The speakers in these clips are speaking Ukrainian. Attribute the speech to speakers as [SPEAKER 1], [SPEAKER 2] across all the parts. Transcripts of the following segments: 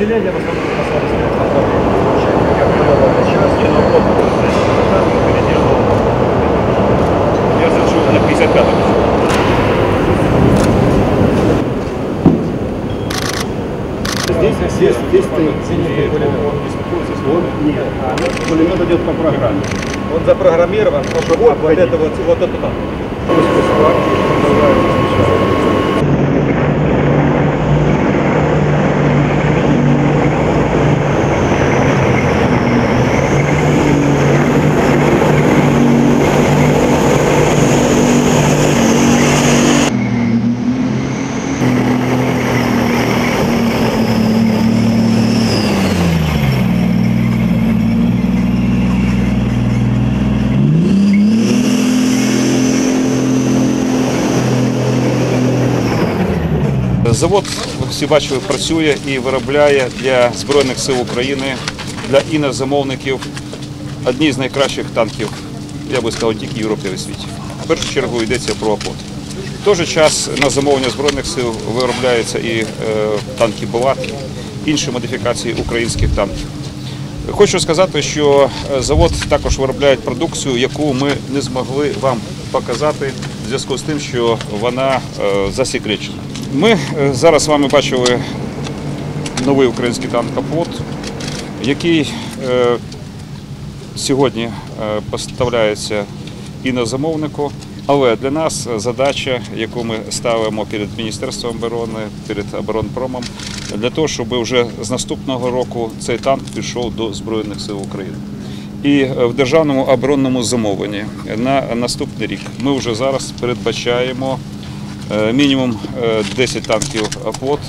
[SPEAKER 1] Население в основном на самом деле направление получает, как было на части. Я зачем на 55
[SPEAKER 2] Здесь, здесь, здесь ты синий пулемет. Он, нет, а пулемет идет по
[SPEAKER 1] запрограммирован, потому что вот, вот это вот, вот это там.
[SPEAKER 3] Завод, ви всі бачили, працює і виробляє для Збройних сил України, для інозамовників одні з найкращих танків, я би сказав, тільки в Європі і світі. В першу чергу йдеться про АПОТ. В той же час на замовлення Збройних сил виробляються і е, танки Булат, інші модифікації українських танків. Хочу сказати, що е, завод також виробляє продукцію, яку ми не змогли вам показати в зв'язку з тим, що вона е, засекречена. Ми е, зараз з вами бачили новий український танк Капот, який е, сьогодні е, поставляється і на замовнику. Але для нас задача, яку ми ставимо перед Міністерством оборони, перед оборонпромом, для того, щоб вже з наступного року цей танк пішов до Збройних сил України. І в державному оборонному замовленні на наступний рік ми вже зараз передбачаємо мінімум е, 10 танків АПОТ,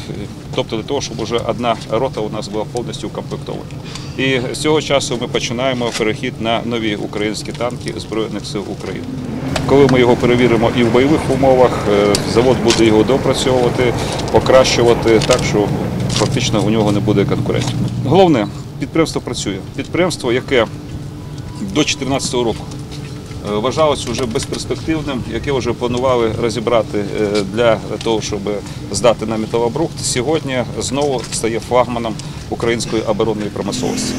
[SPEAKER 3] тобто для того, щоб вже одна рота у нас була повністю укомплектована. І з цього часу ми починаємо перехід на нові українські танки Збройних сил України. Коли ми його перевіримо і в бойових умовах, е, завод буде його допрацьовувати, покращувати так, що фактично у нього не буде конкурентів. Головне, підприємство працює. Підприємство, яке до 2014 року е, вважалось вже безперспективним, яке вже планували розібрати е, для того, щоб здати на металобрухт, сьогодні знову стає флагманом української оборонної промисловості.